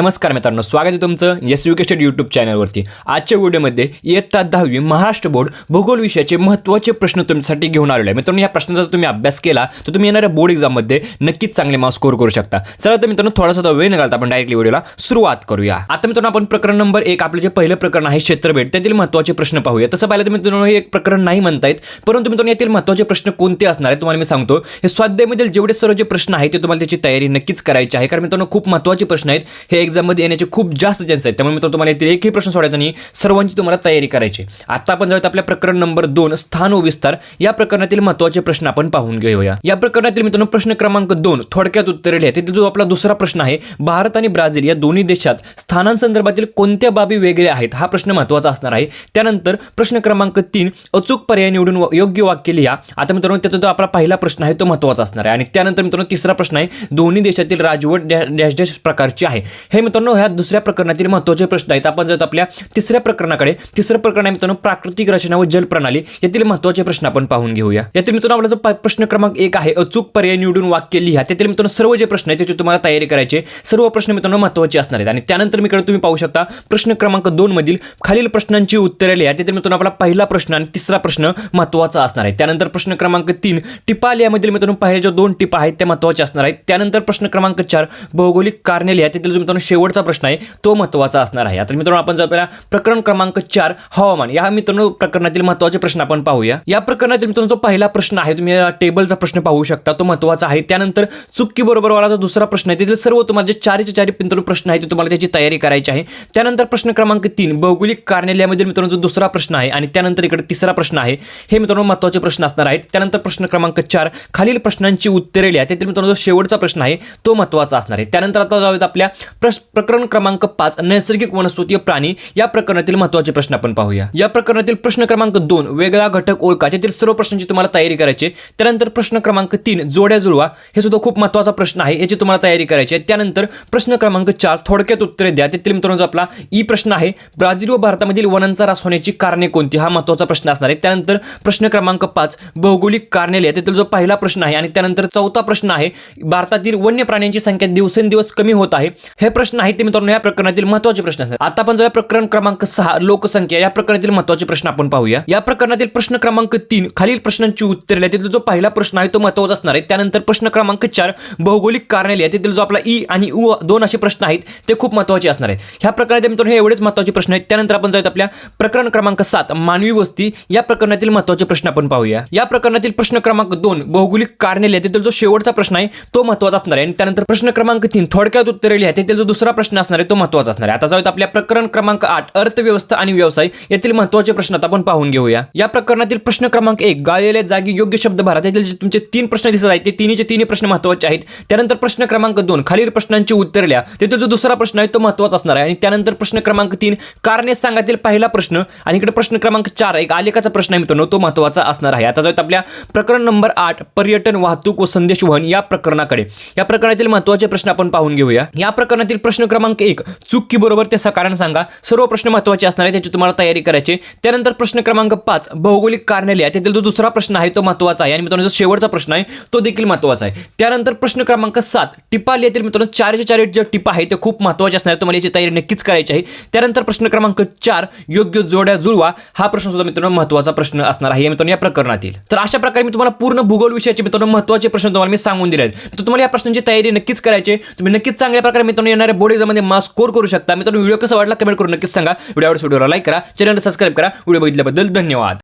नमस्कार मित्रांनो स्वागत आहे तुमचं एस यू स्टेट यूट्यूब चॅनलवरती आजच्या व्हिडिओमध्ये इयत्ता दहावी महाराष्ट्र बोर्ड भूगोल विषयाचे महत्त्वाचे प्रश्न तुमच्यासाठी घेऊन आलेले आहे. मित्रांनो या प्रश्नाचा जर तुम्ही अभ्यास केला तर तुम्ही येणाऱ्या बोर्ड एक्झाममध्ये नक्कीच चांगले मार्क्स स्कोर करू शकता. चला तर मित्रांनो थोडासा वेळ न घालता आपण डायरेक्टली व्हिडिओला सुरुवात करूया. आता मित्रांनो आपण प्रकरण नंबर एक आपलं जे पहिलं प्रकरण आहे क्षेत्रभेट त्यातील महत्त्वाचे प्रश्न पाहूया. तसं पाहिलं तर मित्रांनो हे एक प्रकरण नाही म्हणता येत परंतु मित्रांनो यातील महत्त्वाचे प्रश्न कोणते असणार आहे तुम्हाला मी सांगतो. हे स्वाध्यायमधील जेवढे सर्व जे प्रश्न आहेत ते तुम्हाला त्याची तयारी नक्कीच करायची आहे कारण मित्रांनो खूप महत्त्वाचे प्रश्न आहेत. हे एक्झाममध्ये येण्याचे खूप जास्त चान्स आहेत. त्यामुळे मित्रांनो तुम्हाला येथील एकही प्रश्न सोडायचा नाही. सर्वांची तुम्हाला तयारी करायची आता आपण जाऊयात आपल्या प्रकरण नंबर दोन स्थान व विस्तार. या प्रकरणातील महत्त्वाचे प्रश्न आपण पाहून घेऊया. या प्रकरणातील मित्रांनो प्रश्न क्रमांक दोन थोडक्यात उत्तरे आहे तिथे जो आपला दुसरा प्रश्न आहे भारत आणि ब्राझील या दोन्ही देशात स्थानांसंदर्भातील कोणत्या बाबी वेगळ्या आहेत? हा प्रश्न महत्त्वाचा असणार आहे. त्यानंतर प्रश्न क्रमांक तीन अचूक पर्याय निवडून योग्य वाक्य लिहा. आता मित्रांनो त्याचा जो आपला पहिला प्रश्न आहे तो महत्त्वाचा असणार आहे. आणि त्यानंतर मित्रांनो तिसरा प्रश्न आहे दोन्ही देशातील राजवट डॅश डॅश प्रकारची आहे. हे मित्रांनो ह्या दुसऱ्या प्रकरणातील महत्त्वाचे प्रश्न आहेत. आपण जर आपल्या तिसऱ्या प्रकरणाकडे. तिसरं प्रकरण आहे मित्रांनो प्राकृतिक रचना व जलप्रणाली यातील महत्त्वाचे प्रश्न आपण पाहून घेऊया. यातील मित्रांनो आपला जो प्रश्न क्रमांक एक आहे अचूक पर्याय निवडून वाक्य लिहा. त्यातील मित्रांनो सर्व जे प्रश्न आहेत त्याची तुम्हाला तयारी करायचे सर्व प्रश्न मित्रांनो महत्त्वाचे असणार आहेत. आणि त्यानंतर मी तुम्ही पाहू शकता प्रश्न क्रमांक दोन मधील खालील प्रश्नांची उत्तरे लिहा. त्यातील मित्रांनो आपला पहिला प्रश्न आणि तिसरा प्रश्न महत्त्वाचा असणार आहे. त्यानंतर प्रश्न क्रमांक तीन टिपा लिहामधील मित्रांनो पहिल्या ज्या दोन टिपा आहेत त्या महत्त्वाच्या असणार आहेत. त्यानंतर प्रश्न क्रमांक चार भौगोलिक कारणे लिहा. त्यातील मित्रांनो शेवटचा प्रश्न आहे तो महत्त्वाचा असणार आहे. आता मित्रांनो आपण जर आपल्याला प्रकरण क्रमांक चार हवामान या मित्रांनो प्रकरणातील महत्त्वाचे प्रश्न आपण पाहूया. या प्रकरणातील मित्रांनो जो पहिला प्रश्न आहे तुम्ही या टेबलचा प्रश्न पाहू शकता तो महत्त्वाचा आहे. त्यानंतर चुकी बरोबर वाला जो दुसरा प्रश्न आहे त्यातील सर्व तुम्हाला जे चारीचे चारी मित्रांनो प्रश्न आहे ते तुम्हाला त्याची तयारी करायची आहे. त्यानंतर प्रश्न क्रमांक तीन भौगोलिक कार्यालयामधील मित्रांनो जो दुसरा प्रश्न आहे आणि त्यानंतर इकडे तिसरा प्रश्न आहे हे मित्रांनो महत्त्वाचे प्रश्न असणार आहेत. त्यानंतर प्रश्न क्रमांक चार खालील प्रश्नांची उत्तरे लिहा. त्यातील मित्रांनो जो शेवटचा प्रश्न आहे तो महत्त्वाचा असणार आहे. त्यानंतर आता जाऊयात आपल्या प्रश्न प्रकरण क्रमांक पाच नैसर्गिक वनस्पती प्राणी या प्रकरणातील महत्त्वाचे प्रश्न आपण पाहूया. या प्रकरणातील प्रश्न क्रमांक दोन वेगळा घटक ओळखा. त्यातील सर्व प्रश्नांची तुम्हाला तयारी करायची त्यानंतर प्रश्न क्रमांक तीन जोड्या जुळवा. हे सुद्धा खूप महत्त्वाचा प्रश्न आहे याची तुम्हाला तयारी करायची आहे. त्यानंतर प्रश्न क्रमांक चार थोडक्यात उत्तरे द्या. त्यातील मित्रांनो जो आपला ई प्रश्न आहे ब्राझील व भारतामधील वनांचा ऱ्हास होण्याची कारणे कोणती? हा महत्त्वाचा प्रश्न असणार आहे. त्यानंतर प्रश्न क्रमांक पाच भौगोलिक कारणे लिहा. त्यातील जो पहिला प्रश्न आहे आणि त्यानंतर चौथा प्रश्न आहे भारतातील वन्य प्राण्यांची संख्या दिवसेंदिवस कमी होत आहे. हे प्रश्न आहेत ते मित्रांनो या प्रकरणातील महत्त्वाचे प्रश्न असतात आता आपण जाऊया प्रकरण क्रमांक सहा लोकसंख्या. या प्रकरणातील महत्त्वाचे प्रश्न आपण पाहूया. या प्रकरणातील प्रश्न क्रमांक तीन खालील प्रश्नांची उत्तरे त्यातील जो पहिला प्रश्न आहे तो महत्त्वाचा असणार आहे. त्यानंतर प्रश्न क्रमांक चार भौगोलिक कारणे त्यातील जो आपला ई आणि उ दोन असे प्रश्न आहेत ते खूप महत्त्वाचे असणार आहेत. ह्या प्रकरणातील मित्रांनो हे एवढेच महत्त्वाचे प्रश्न आहेत. त्यानंतर आपण जाऊयात आपल्या प्रकरण क्रमांक सात मानवी वस्ती. या प्रकरणातील महत्त्वाचे प्रश्न आपण पाहूया. या प्रकरणातील प्रश्न क्रमांक दोन भौगोलिक कारणे त्यातील जो शेवटचा प्रश्न आहे तो महत्त्वाचा असणार आहे. आणि त्यानंतर प्रश्न क्रमांक तीन थोडक्यात उत्तरे लिहा. त्यातील जो दुसरा प्रश्न असणार आहे तो महत्त्वाचा असणार आहे. आता जाऊयात आपल्या प्रकरण क्रमांक आठ अर्थव्यवस्था आणि व्यवसाय यातील महत्त्वाचे प्रश्न आता आपण पाहून घेऊया. या प्रकरणातील प्रश्न क्रमांक एक गाळलेल्या जागी योग्य शब्द भरा. त्यातील जे तुमचे तीन प्रश्न दिसत आहेत ते तिन्हीचे तिन्ही प्रश्न महत्त्वाचे आहेत. त्यानंतर प्रश्न क्रमांक दोन खालील प्रश्नांची उत्तर लिहा. त्यातील जो दुसरा प्रश्न आहे तो महत्त्वाचा असणार आहे. आणि त्यानंतर प्रश्न क्रमांक तीन कारणे सांगातील पहिला प्रश्न. आणि इकडे प्रश्न क्रमांक चार एक आलेखाचा प्रश्न आहे मित्रांनो तो महत्त्वाचा असणार आहे. आता जाऊयात आपल्या प्रकरण नंबर आठ पर्यटन वाहतूक व संदेश वहन या प्रकरणाकडे. या प्रकरणातील महत्त्वाचे प्रश्न आपण पाहून घेऊया. या प्रकरणातील प्रश्न क्रमांक एक. चुकी बरोबर त्याचं कारण सांगा. सर्व प्रश्न महत्त्वाचे असणार आहे त्याची तुम्हाला तयारी करायची. त्यानंतर प्रश्न क्रमांक पाच. भौगोलिक कारणे लिहा त्यातील जो दुसरा प्रश्न आहे तो महत्त्वाचा आहे. आणि मित्रांनो जो शेवटचा प्रश्न आहे तो देखील महत्त्वाचा आहे. त्यानंतर प्रश्न क्रमांक सात. टिपा लिहातील मित्रांनो चारशे चार जे टिपा आहे ते खूप महत्त्वाचे असणार आहे तुम्हाला याची तयारी नक्कीच करायची आहे. त्यानंतर प्रश्न क्रमांक चार. योग्य जोड्या जुळवा. हा प्रश्न सुद्धा मित्रांनो महत्त्वाचा प्रश्न असणार आहे. या मित्रांनो या प्रकरणातील. तर अशा प्रकारे मी तुम्हाला पूर्ण भूगोल विषयाचे मित्रांनो महत्त्वाचे प्रश्न तुम्हाला मी सांगून दिले आहेत. तर तुम्हाला या प्रश्नांची तयारी नक्कीच करायची तुम्ही नक्कीच चांगल्या प्रकारे मित्रांनो येणाऱ्या बोर्ड एक्झाममध्ये मार्क्स स्कोर करू शकता. मित्रांनो व्हिडिओ कसा वाटला कमेंट करून नक्कीच सांगा. व्हिडिओवर व्हिडिओला लाईक करा चॅनल सबस्क्राईब करा. व्हिडिओ बघितल्याबद्दल धन्यवाद.